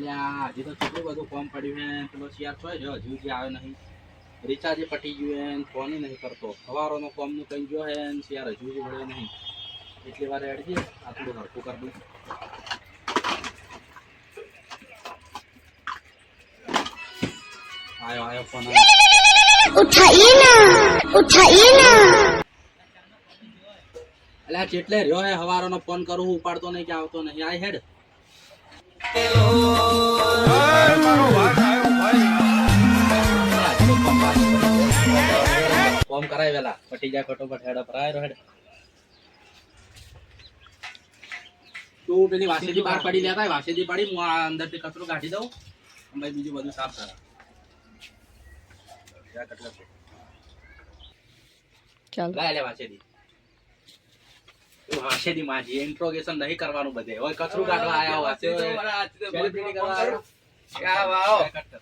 હજી તો કેટલું બધું કોમ પડ્યું હે પેલો શિયાર છો જો હજુ જે આવ્યો નહીં. રિચાર્જ પટી ગયું હે ફોન નહીં કરતો. હવારોનો કોમનું કંઈ ગયો હે સિયાર હજુ જે વળ્યો નહીં. એટલી વાર અડજી આ થોડું હરખું દઉં. આયો આયો ફોન ઉઠાઈ ઉઠાઈ અલ્યા જેટલે રહ્યો હે હવારોનો ફોન કરું ઉપાડતો નહીં કે આવતો નહીં. આય હેડ. ફોન કરાય વેલા. પટી જાય ફટોફટ હેડ ભરાય હેડ તું પેલી વાસેથી બહાર પડી લેતા વાસેથી પડી હું આ અંદરથી કચરો કાઢી દઉં ભાઈ બીજું બધું સાફ કરા જા વાસેથી. માજી ઇન્ટ્રોગેશન નહીં કરવાનું બધે. કચરું કાઢવા આવ્યા. હોય સેલિબ્રિટી કરવા. જા.